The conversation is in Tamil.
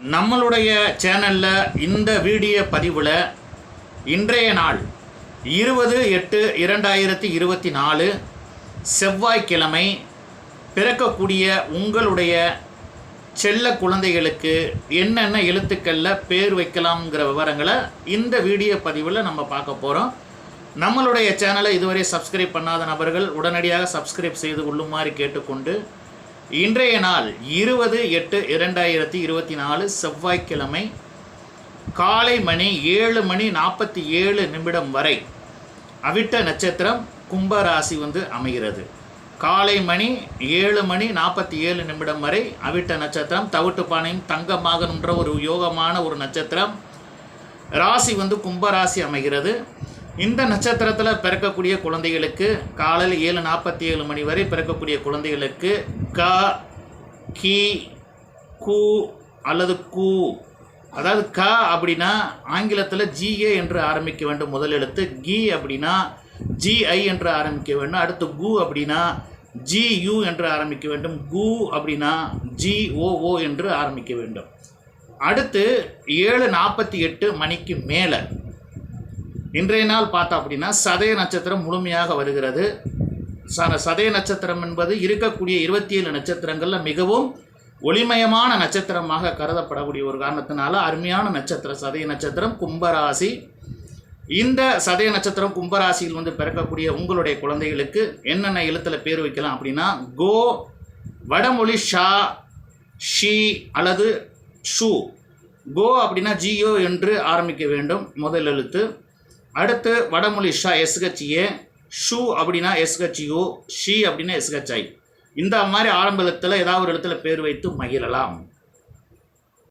நம்மளுடைய சேனலில் இந்த வீடியோ பதிவில் இன்றைய நாள் இருபது எட்டு இரண்டாயிரத்தி இருபத்தி நாலு செவ்வாய்க்கிழமை பிறக்கக்கூடிய உங்களுடைய செல்ல குழந்தைகளுக்கு என்னென்ன எழுத்துக்களில் பேர் வைக்கலாம்ங்கிற விவரங்களை இந்த வீடியோ பதிவில் நம்ம பார்க்க போகிறோம் நம்மளுடைய சேனலை இதுவரை சப்ஸ்கிரைப் பண்ணாத நபர்கள் உடனடியாக சப்ஸ்கிரைப் செய்து கொள்ளுமாறு கேட்டுக்கொண்டு இன்றைய நாள் இருபது எட்டு இரண்டாயிரத்தி இருபத்தி நாலு செவ்வாய்க்கிழமை காலை மணி ஏழு மணி நாற்பத்தி ஏழு நிமிடம் வரை அவிட்ட நட்சத்திரம் கும்பராசி வந்து அமைகிறது. காலை மணி ஏழு மணி நாற்பத்தி ஏழு நிமிடம் வரை அவிட்ட நட்சத்திரம் தவிட்டுப்பானையும் தங்கமாகனுன்ற ஒரு யோகமான ஒரு நட்சத்திரம். ராசி வந்து கும்பராசி அமைகிறது. இந்த நட்சத்திரத்தில் பிறக்கக்கூடிய குழந்தைகளுக்கு காலையில் ஏழு நாற்பத்தி ஏழு மணி வரை பிறக்கக்கூடிய குழந்தைகளுக்கு க கி கு அல்லது கு. அதாவது க அப்படின்னா ஆங்கிலத்தில் ஜிஏ என்று ஆரம்பிக்க வேண்டும். முதல் எழுத்து கி அப்படின்னா ஜிஐ என்று ஆரம்பிக்க வேண்டும். அடுத்து கு அப்படின்னா ஜியு என்று ஆரம்பிக்க வேண்டும். கு அப்படின்னா ஜிஓஓ என்று ஆரம்பிக்க வேண்டும். அடுத்து ஏழு நாற்பத்தி எட்டு மணிக்கு மேலே இன்றைய நாள் பார்த்தோம் அப்படின்னா சதய நட்சத்திரம் முழுமையாக வருகிறது. ச- சதய நட்சத்திரம் என்பது இருக்கக்கூடிய இருபத்தி ஏழு நட்சத்திரங்களில் மிகவும் ஒளிமயமான நட்சத்திரமாக கருதப்படக்கூடிய ஒரு காரணத்தினால அருமையான நட்சத்திரம் சதய நட்சத்திரம் கும்பராசி. இந்த சதய நட்சத்திரம் கும்பராசியில் வந்து பிறக்கக்கூடிய உங்களுடைய குழந்தைகளுக்கு என்னென்ன எழுத்தில் பேர் வைக்கலாம் அப்படின்னா கோ வடமொழி ஷா ஷி அல்லது ஷூ. கோ அப்படின்னா ஜியோ என்று ஆரம்பிக்க வேண்டும் முதல் எழுத்து. அடுத்து வடமொழி ஷா எஸ்ஹெச்ஏ ஷூ அப்படின்னா எஸ்ஹெச்யூ ஷி அப்படின்னா எஸ்ஹெச்ஐ இந்த மாதிரி ஆரம்ப எழுத்தில் ஏதாவது ஒரு இடத்துல பேர் வைத்து மகிழலாம்.